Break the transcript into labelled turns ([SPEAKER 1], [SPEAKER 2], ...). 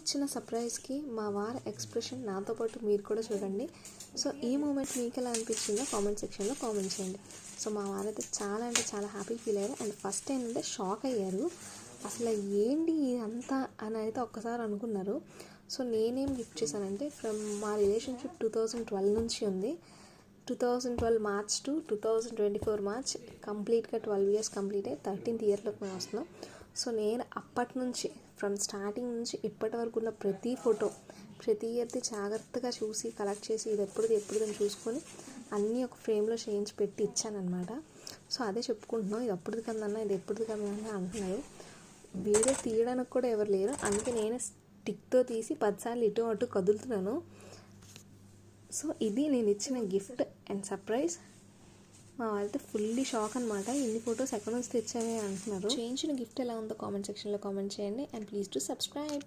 [SPEAKER 1] ఇచ్చిన సర్ప్రైజ్కి మా వారి ఎక్స్ప్రెషన్ నాతో పాటు మీరు కూడా చూడండి. సో ఈ మూమెంట్ మీకు ఎలా అనిపించిందో కామెంట్ సెక్షన్లో కామెంట్ చేయండి. సో మా వారైతే చాలా అంటే చాలా హ్యాపీ ఫీల్ అయ్యారు. అండ్ ఫస్ట్ ఏంటంటే షాక్ అయ్యారు. అసలు ఏంటి అంతా అని అయితే ఒక్కసారి అనుకున్నారు. సో నేనేం గిఫ్ట్ చేశానంటే ఫ్రమ్ మా రిలేషన్షిప్ టూ థౌజండ్ ట్వెల్వ్ నుంచి ఉంది. Two thousand twelve March to two thousand twenty four March కంప్లీట్గా ట్వెల్వ్ ఇయర్స్ కంప్లీట్ అయ్యి థర్టీన్త్ ఇయర్లోకి మేము వస్తున్నాం. సో నేను అప్పటి నుంచి ఫ్రమ్ స్టార్టింగ్ నుంచి ఇప్పటి వరకు ఉన్న ప్రతి ఫోటో ప్రతి ఇయర్ది జాగ్రత్తగా చూసి కలెక్ట్ చేసి ఇది ఎప్పుడుది ఎప్పుడుదని చూసుకొని అన్నీ ఒక ఫ్రేమ్లో చేయించి పెట్టి ఇచ్చానమాట సో అదే చెప్పుకుంటున్నాం ఇది అప్పుడుది కదన్నా ఇది ఎప్పుడుది కదన్నా అంటున్నారు. వీడియో తీయడానికి కూడా ఎవరు లేరు. అందుకే నేను స్టిక్తో తీసి పదిసార్లు ఇటు అటు కదులుతున్నాను. సో ఇది నేను ఇచ్చిన గిఫ్ట్ అండ్ సర్ప్రైజ్ మా వాళ్ళతో ఫుల్లీ షాక్ అనమాట ఇన్ని ఫొటోస్ ఎక్కడ నుంచి తెచ్చావే అంటున్నారు. చేయించిన గిఫ్ట్ ఎలా ఉందో కామెంట్ సెక్షన్లో కామెంట్ చేయండి. And please to subscribe.